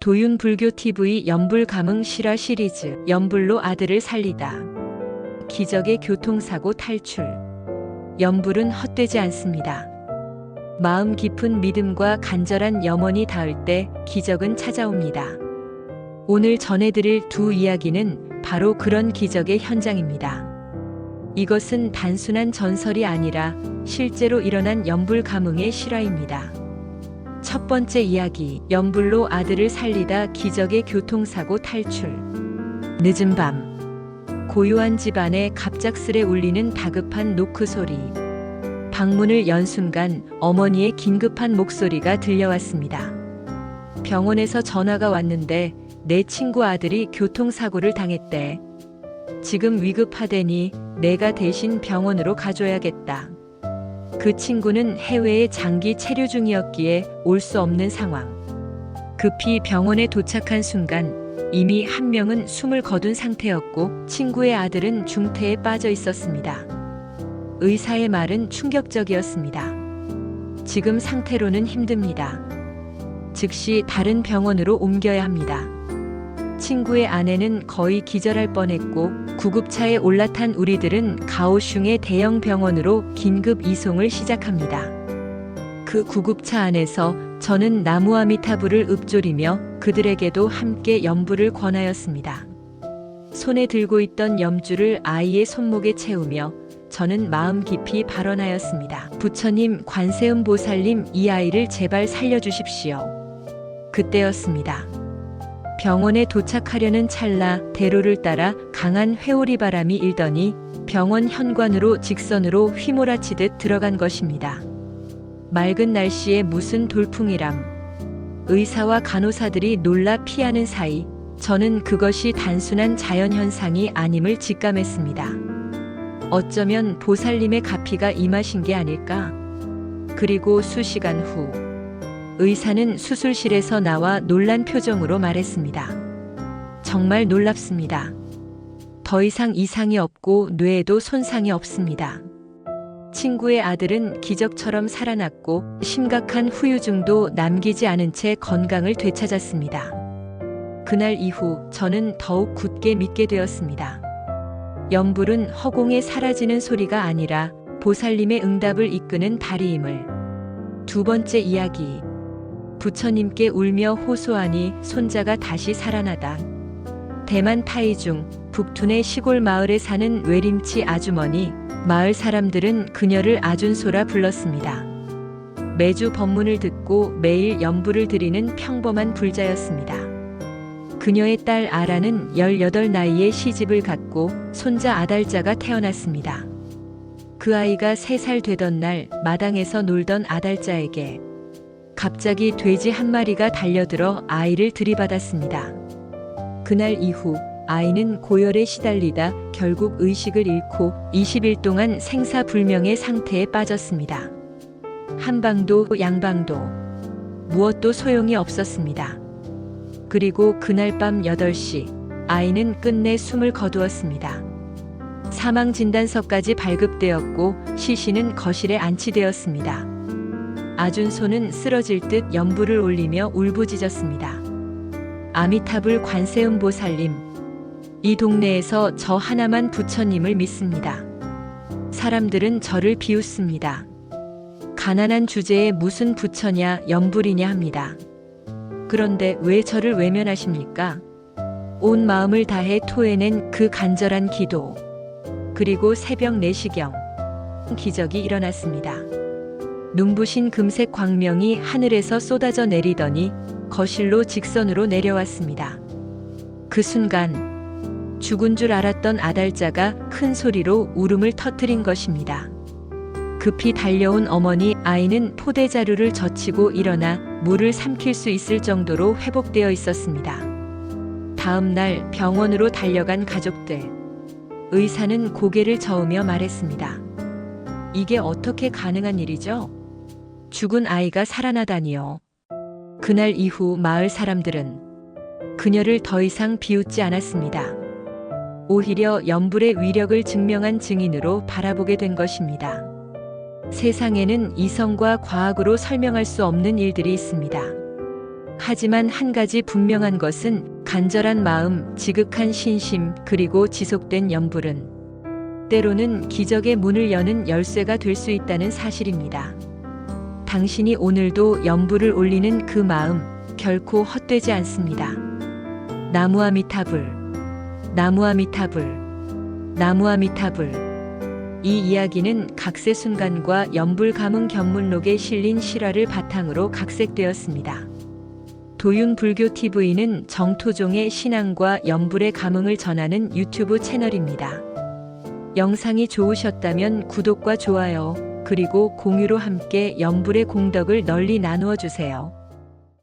도윤 불교 TV 연불 감흥 실화 시리즈 연불로 아들을 살리다. 기적의 교통사고 탈출. 연불은 헛되지 않습니다. 마음 깊은 믿음과 간절한 염원이 닿을 때 기적은 찾아옵니다. 오늘 전해드릴 두 이야기는 바로 그런 기적의 현장입니다. 이것은 단순한 전설이 아니라 실제로 일어난 연불 가문의 실화입니다. 첫 번째 이야기, 연불로 아들을 살리다 기적의 교통사고 탈출. 늦은 밤, 고요한 집안에 갑작스레 울리는 다급한 노크 소리. 방문을 연 순간 어머니의 긴급한 목소리가 들려왔습니다. 병원에서 전화가 왔는데 내 친구 아들이 교통사고를 당했대. 지금 위급하대니 내가 대신 병원으로 가줘야겠다. 그 친구는 해외에 장기 체류 중이었기에 올 수 없는 상황. 급히 병원에 도착한 순간 이미 한 명은 숨을 거둔 상태였고 친구의 아들은 중태에 빠져 있었습니다. 의사의 말은 충격적이었습니다. 지금 상태로는 힘듭니다. 즉시 다른 병원으로 옮겨야 합니다. 친구의 아내는 거의 기절할 뻔했고 구급차에 올라탄 우리들은 가오슝의 대형 병원으로 긴급 이송을 시작합니다. 그 구급차 안에서 저는 나무아미타불을 읊조리며 그들에게도 함께 염불을 권하였습니다. 손에 들고 있던 염주를 아이의 손목에 채우며 저는 마음 깊이 발언하였습니다. 부처님, 관세음 보살님, 이 아이를 제발 살려주십시오. 그때였습니다. 병원에 도착하려는 찰나 대로를 따라 강한 회오리 바람이 일더니 병원 현관으로 직선으로 휘몰아치듯 들어간 것입니다. 맑은 날씨에 무슨 돌풍이람. 의사와 간호사들이 놀라 피하는 사이 저는 그것이 단순한 자연현상이 아님을 직감했습니다. 어쩌면 보살님의 가피가 임하신 게 아닐까? 그리고 수시간 후 의사는 수술실에서 나와 놀란 표정으로 말했습니다. 정말 놀랍습니다. 더 이상 이상이 없고 뇌에도 손상이 없습니다. 친구의 아들은 기적처럼 살아났고 심각한 후유증도 남기지 않은 채 건강을 되찾았습니다. 그날 이후 저는 더욱 굳게 믿게 되었습니다. 염불은 허공에 사라지는 소리가 아니라 보살님의 응답을 이끄는 다리임을. 두 번째 이야기. 부처님께 울며 호소하니 손자가 다시 살아나다. 대만 타이중 북툰의 시골 마을에 사는 외림치 아주머니, 마을 사람들은 그녀를 아준소라 불렀습니다. 매주 법문을 듣고 매일 연부를 드리는 평범한 불자였습니다. 그녀의 딸 아라는 18 나이에 시집을 갔고 손자 아달자가 태어났습니다. 그 아이가 3살 되던 날 마당에서 놀던 아달자에게 갑자기 돼지 한 마리가 달려들어 아이를 들이받았습니다. 그날 이후 아이는 고열에 시달리다 결국 의식을 잃고 20일 동안 생사불명의 상태에 빠졌습니다. 한방도 양방도 무엇도 소용이 없었습니다. 그리고 그날 밤 8시 아이는 끝내 숨을 거두었습니다. 사망 진단서까지 발급되었고 시신은 거실에 안치되었습니다. 아준소는 쓰러질 듯 연부를 올리며 울부짖었습니다. 아미타불 관세음 보살님, 이 동네에서 저 하나만 부처님을 믿습니다. 사람들은 저를 비웃습니다. 가난한 주제에 무슨 부처냐 연불이냐 합니다. 그런데 왜 저를 외면하십니까? 온 마음을 다해 토해낸 그 간절한 기도. 그리고 새벽 4시경. 기적이 일어났습니다. 눈부신 금색 광명이 하늘에서 쏟아져 내리더니 거실로 직선으로 내려왔습니다. 그 순간 죽은 줄 알았던 아달자가 큰 소리로 울음을 터뜨린 것입니다. 급히 달려온 어머니 아이는 포대자루를 젖히고 일어나 물을 삼킬 수 있을 정도로 회복되어 있었습니다. 다음 날 병원으로 달려간 가족들. 의사는 고개를 저으며 말했습니다. 이게 어떻게 가능한 일이죠? 죽은 아이가 살아나다니요. 그날 이후 마을 사람들은 그녀를 더 이상 비웃지 않았습니다. 오히려 연불의 위력을 증명한 증인으로 바라보게 된 것입니다. 세상에는 이성과 과학으로 설명할 수 없는 일들이 있습니다. 하지만 한 가지 분명한 것은 간절한 마음, 지극한 신심, 그리고 지속된 연불은 때로는 기적의 문을 여는 열쇠가 될 수 있다는 사실입니다. 당신이 오늘도 연불을 올리는 그 마음 결코 헛되지 않습니다. 나무아미타불, 나무아미타불, 나무아미타불. 이 이야기는 각세 순간과 연불 가문 견문록에 실린 실화를 바탕으로 각색되었습니다. 도윤 불교 TV는 정토종의 신앙과 연불의 감흥을 전하는 유튜브 채널입니다. 영상이 좋으셨다면 구독과 좋아요, 그리고 공유로 함께 연불의 공덕을 널리 나누어 주세요.